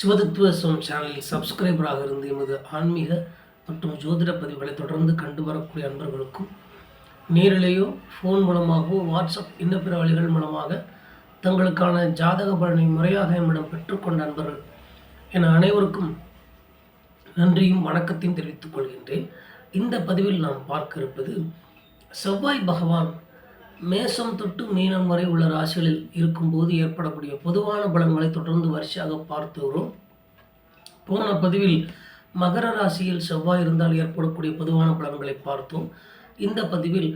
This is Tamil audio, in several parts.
சிவதத்துவ சேனலில் சப்ஸ்கிரைபராக இருந்து எமது ஆன்மீக மற்றும் ஜோதிட பதிவுகளை தொடர்ந்து கண்டு வரக்கூடிய அன்பர்களுக்கும் நேரிலேயோ ஃபோன் மூலமாகவோ வாட்ஸ்அப் இன்ன பிற வழிகள் மூலமாக தங்களுக்கான ஜாதக பலனை முறையாக எம்மிடம் பெற்றுக்கொண்ட அன்பர்கள் என அனைவருக்கும் நன்றியும் வணக்கத்தையும் தெரிவித்துக் கொள்கின்றேன். இந்த பதிவில் நாம் பார்க்க இருப்பது செவ்வாய் பகவான் மேசம் தொட்டு மீனம் வரை உள்ள ராசிகளில் இருக்கும்போது ஏற்படக்கூடிய பொதுவான பலன்களை தொடர்ந்து வரிசையாக பார்த்து வரும். போன பதிவில் மகர ராசியில் செவ்வாய் இருந்தால் ஏற்படக்கூடிய பொதுவான பலன்களை பார்த்தோம். இந்த பதிவில்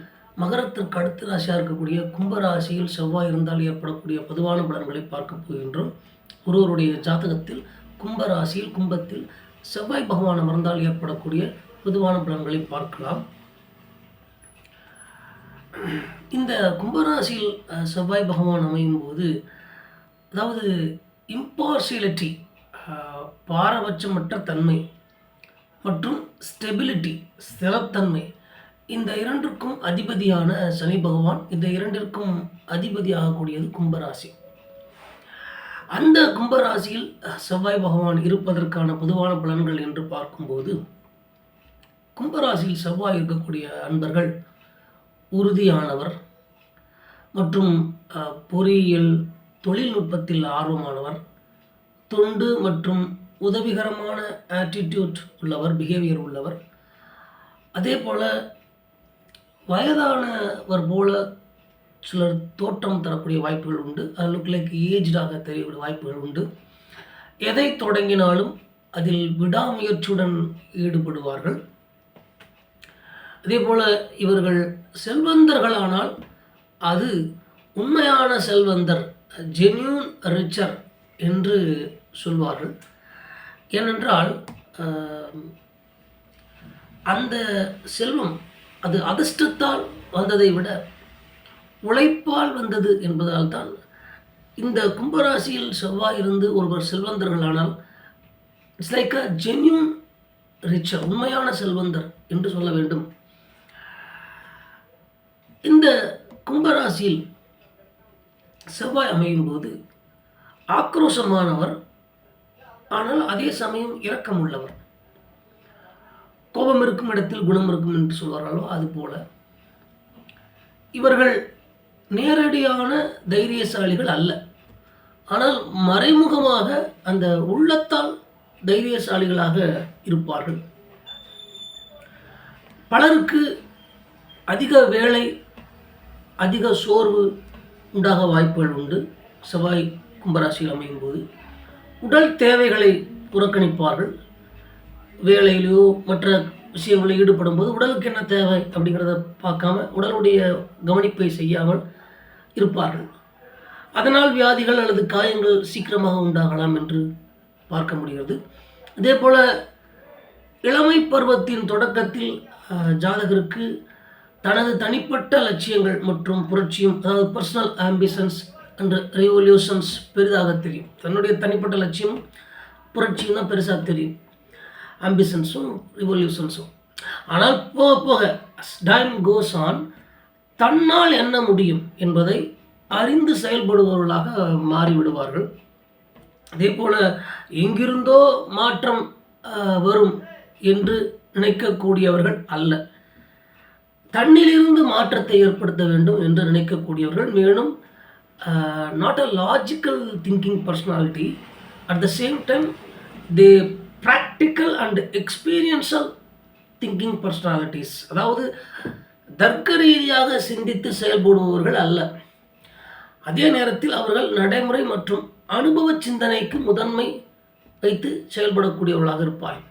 மகரத்திற்கு அடுத்த ராசியாக இருக்கக்கூடிய கும்ப ராசியில் செவ்வாய் இருந்தால் ஏற்படக்கூடிய பொதுவான பலன்களை பார்க்க போகின்றோம். ஒருவருடைய ஜாதகத்தில் கும்ப ராசியில் கும்பத்தில் செவ்வாய் பகவான் அமர்ந்தால் ஏற்படக்கூடிய பொதுவான பலன்களை பார்க்கலாம். இந்த கும்பராசியில் செவ்வாய் பகவான் அமையும் போது அதாவது இம்பார்சியலிட்டி பாரபட்சமற்ற தன்மை மற்றும் ஸ்டெபிலிட்டி ஸ்திரத்தன்மை இந்த இரண்டிற்கும் அதிபதியான சனி பகவான் இந்த இரண்டிற்கும் அதிபதி ஆகக்கூடியது கும்பராசி. அந்த கும்பராசியில் செவ்வாய் பகவான் இருப்பதற்கான பொதுவான பலன்கள் என்று பார்க்கும்போது கும்பராசியில் செவ்வாய் இருக்கக்கூடிய அன்பர்கள் உறுதியானவர் மற்றும் பொறியியல் தொழில்நுட்பத்தில் ஆர்வமானவர். தொண்டு மற்றும் உதவிகரமான ஆட்டிடியூட் உள்ளவர் பிஹேவியர் உள்ளவர். அதே போல் வயதானவர் போல சிலர் தோற்றம் தரக்கூடிய வாய்ப்புகள் உண்டு. அது லுக் லைக் ஏஜ்டாக தெரியக்கூடிய வாய்ப்புகள் உண்டு. எதை தொடங்கினாலும் அதில் விடாமுயற்சியுடன் ஈடுபடுவார்கள். அதே போல் இவர்கள் செல்வந்தர்களானால் அது உண்மையான செல்வந்தர் ஜென்யூன் ரிச்சர் என்று சொல்வார்கள். ஏனென்றால் அந்த செல்வம் அது அதிர்ஷ்டத்தால் வந்ததை விட உழைப்பால் வந்தது என்பதால் தான் இந்த கும்பராசியில் செவ்வாய் இருந்து ஒருவர் செல்வந்தர்களானால் it's like a genuine richer உண்மையான செல்வந்தர் என்று சொல்ல வேண்டும். இந்த கும்பராசியில் செவ்வாய் அமையும் போது ஆக்ரோஷமானவர் ஆனால் அதே சமயம் இரக்கம் உள்ளவர் கோபம் இருக்கும் இடத்தில் குணம் இருக்கும் என்று சொல்வார்களோ அதுபோல இவர்கள் நேரடியான தைரியசாலிகள் அல்ல. ஆனால் மறைமுகமாக அந்த உள்ளத்தால் தைரியசாலிகளாக இருப்பார்கள். பலருக்கு அதிக வேலை அதிக சோர்வு உண்டாக வாய்ப்புகள் உண்டு. செவ்வாய் கும்பராசியில் அமையும் போது உடல் தேவைகளை புறக்கணிப்பார்கள். வேலையிலையோ மற்ற விஷயங்களில் ஈடுபடும் போது உடலுக்கு என்ன தேவை அப்படிங்கிறத பார்க்காம உடலுடைய கவனிப்பை செய்யாமல் இருப்பார்கள். அதனால் வியாதிகள் அல்லது காயங்கள் சீக்கிரமாக உண்டாகலாம் என்று பார்க்க முடிகிறது. அதே போல் இளமை பருவத்தின் தொடக்கத்தில் ஜாதகருக்கு தனது தனிப்பட்ட லட்சியங்கள் மற்றும் புரட்சியும் அதாவது பர்சனல் ஆம்பிஷன்ஸ் அண்ட் ரெவல்யூஷன்ஸ் பெரிதாக தெரியும். தன்னுடைய தனிப்பட்ட லட்சியம் புரட்சியும் தான் பெருசாக தெரியும். ஆம்பிஷன்ஸும் ரிவல்யூஷன்ஸும் ஆனால் போக போக டைம் கோஸ் ஆன் தன்னால் என்ன முடியும் என்பதை அறிந்து செயல்படுபவர்களாக மாறிவிடுவார்கள். அதே போல் எங்கிருந்தோ மாற்றம் வரும் என்று நினைக்கக்கூடியவர்கள் அல்ல. தன்னிலிருந்து மாற்றத்தை ஏற்படுத்த வேண்டும் என்று நினைக்கக்கூடியவர்கள். மேலும் not a logical thinking personality at the same time they practical and experiential thinking personalities அதாவது தர்க்க ரீதியாக சிந்தித்து செயல்படுபவர்கள் அல்ல. அதே நேரத்தில் அவர்கள் நடைமுறை மற்றும் அனுபவ சிந்தனைக்கு முதன்மை வைத்து செயல்படக்கூடியவர்களாக இருப்பார்கள்.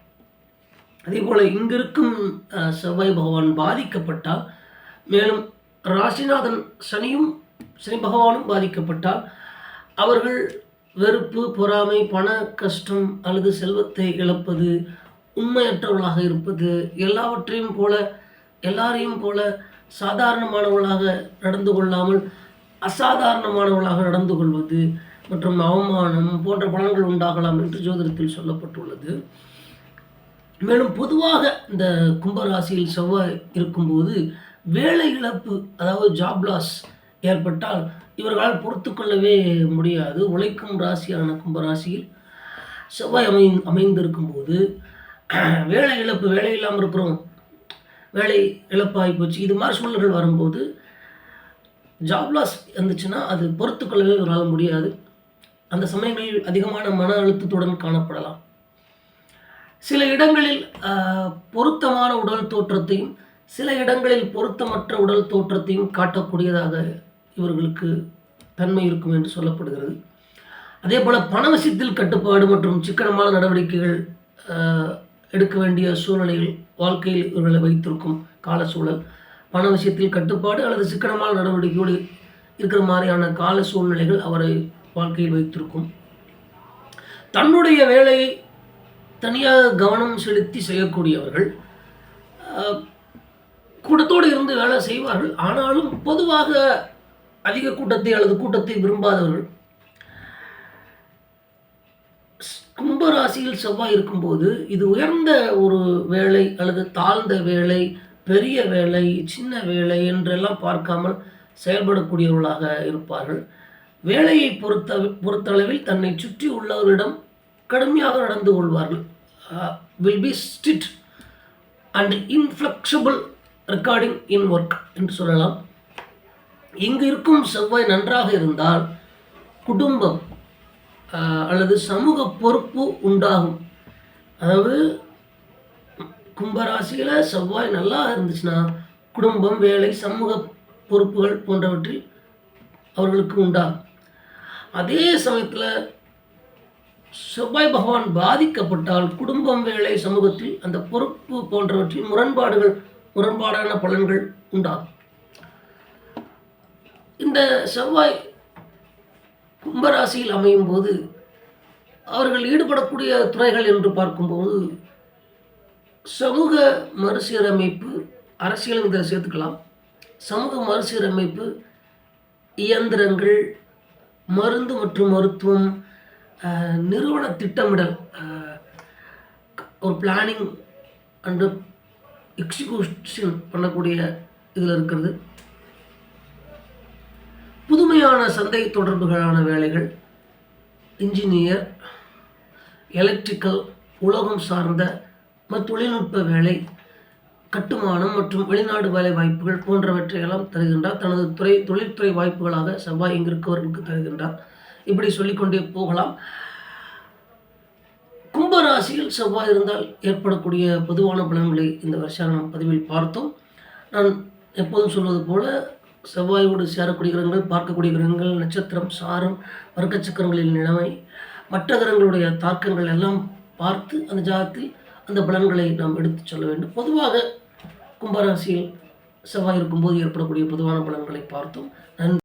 அதே போல் இங்கிருக்கும் செவ்வாய் பகவான் பாதிக்கப்பட்டால் மேலும் ராசிநாதன் சனியும் சனி பகவானும் பாதிக்கப்பட்டால் அவர்கள் வெறுப்பு பொறாமை பண கஷ்டம் அல்லது செல்வத்தை இழப்பது உண்மையற்றவர்களாக இருப்பது எல்லாவற்றையும் போல எல்லாரையும் போல சாதாரணமானவர்களாக நடந்து கொள்ளாமல் அசாதாரணமானவர்களாக நடந்து கொள்வது மற்றும் அவமானம் போன்ற பலன்கள் உண்டாகலாம் என்று ஜோதிடத்தில் சொல்லப்பட்டுள்ளது. மேலும் பொதுவாக இந்த கும்பராசியில் செவ்வாய் இருக்கும்போது வேலை இழப்பு அதாவது ஜாப் லாஸ் ஏற்பட்டால் இவர்களால் பொறுத்து கொள்ளவே முடியாது. உழைக்கும் ராசியான கும்பராசியில் செவ்வாய் அமை அமைந்திருக்கும்போது வேலை இழப்பு வேலை இல்லாமல் இருக்கிறோம் வேலை இழப்பாகி போச்சு இது மாதிரி சூழல்கள் வரும்போது ஜாப் லாஸ் இருந்துச்சுன்னா அது பொறுத்துக்கொள்ளவே கொள்ளவே இவரால் முடியாது. அந்த சமயங்களில் அதிகமான மன அழுத்தத்துடன் காணப்படலாம். சில இடங்களில் பொருத்தமான உடல் தோற்றத்தையும் சில இடங்களில் பொருத்தமற்ற உடல் தோற்றத்தையும் காட்டக்கூடியதாக இவர்களுக்கு தன்மை இருக்கும் என்று சொல்லப்படுகிறது. அதே போல் பண விஷயத்தில் கட்டுப்பாடு மற்றும் சிக்கனமான நடவடிக்கைகள் எடுக்க வேண்டிய சூழ்நிலைகள் வாழ்க்கையில் இவர்களை வைத்திருக்கும் கால சூழல். பண விஷயத்தில் கட்டுப்பாடு அல்லது சிக்கனமான நடவடிக்கையோடு இருக்கிற மாதிரியான கால சூழ்நிலைகள் அவரை வாழ்க்கையில் வைத்திருக்கும். தன்னுடைய வேலையை தனியாக கவனம் செலுத்தி செய்யக்கூடியவர்கள் கூட்டத்தோடு இருந்து வேலை செய்வார்கள். ஆனாலும் பொதுவாக அதிக கூட்டத்தை அல்லது கூட்டத்தை விரும்பாதவர்கள். கும்பராசியில் செவ்வாய் இருக்கும்போது இது உயர்ந்த ஒரு வேலை அல்லது தாழ்ந்த வேலை பெரிய வேலை சின்ன வேலை என்றெல்லாம் பார்க்காமல் செயல்படக்கூடியவர்களாக இருப்பார்கள். வேலையை பொறுத்த பொறுத்தளவில் தன்னை சுற்றி உள்ளவரிடம் கடுமையாக நடந்து கொள்வார்கள். Will be ஸ்டிட் and inflexible regarding in work என்று சொல்லலாம். இங்கு இருக்கும் செவ்வாய் நன்றாக இருந்தால் குடும்பம் uh, அல்லது சமூக பொறுப்பு உண்டாகும். அதாவது கும்பராசியில் செவ்வாய் நல்லா இருந்துச்சுன்னா குடும்பம் வேலை சமூக பொறுப்புகள் போன்றவற்றில் அவர்களுக்கு உண்டாகும். அதே சமயத்தில் செவ்வாய் பகவான் பாதிக்கப்பட்டால் குடும்பம் வேலை சமூகத்தில் அந்த பொறுப்பு போன்றவற்றில் முரண்பாடுகள் முரண்பாடான பலன்கள் உண்டாகும். இந்த செவ்வாய் கும்பராசியில் அமையும் போது அவர்கள் ஈடுபடக்கூடிய துறைகள் என்று பார்க்கும்போது சமூக மறுசீரமைப்பு அரசியலும் இதில் சேர்த்துக்கலாம். சமூக மறுசீரமைப்பு இயந்திரங்கள் மருந்து மற்றும் மருத்துவம் நிறுவன திட்டமிடல் ஒரு பிளானிங் அண்டு எக்ஸிக்யூஷன் பண்ணக்கூடிய இதில் இருக்கிறது. புதுமையான சந்தை தொடர்புகளான வேலைகள் இன்ஜினியர் எலக்ட்ரிக்கல் உலோகம் சார்ந்த தொழில்நுட்ப வேலை கட்டுமானம் மற்றும் வெளிநாடு வேலை வாய்ப்புகள் போன்றவற்றையெல்லாம் தருகின்றார். தனது துறை தொழில்துறை வாய்ப்புகளாக செவ்வாய் இங்கிருக்கவர்களுக்கு தருகின்றார். இப்படி சொல்லிக்கொண்டே போகலாம். கும்பராசியில் செவ்வாய் இருந்தால் ஏற்படக்கூடிய பொதுவான பலன்களை இந்த வருஷம் நாம் பதிவில் பார்த்தோம். நான் எப்போதும் சொல்வது போல செவ்வாயோடு சேரக்கூடிய கிரகங்கள் பார்க்கக்கூடிய கிரகங்கள் நட்சத்திரம் சாரம் வர்க்க சக்கரங்களின் நிலைமை மற்ற கிரகங்களுடைய தாக்கங்கள் எல்லாம் பார்த்து அந்த ஜாதத்தில் அந்த பலன்களை நாம் எடுத்து சொல்ல வேண்டும். பொதுவாக கும்பராசியில் செவ்வாய் இருக்கும்போது ஏற்படக்கூடிய பொதுவான பலன்களை பார்த்தோம். நன்றி.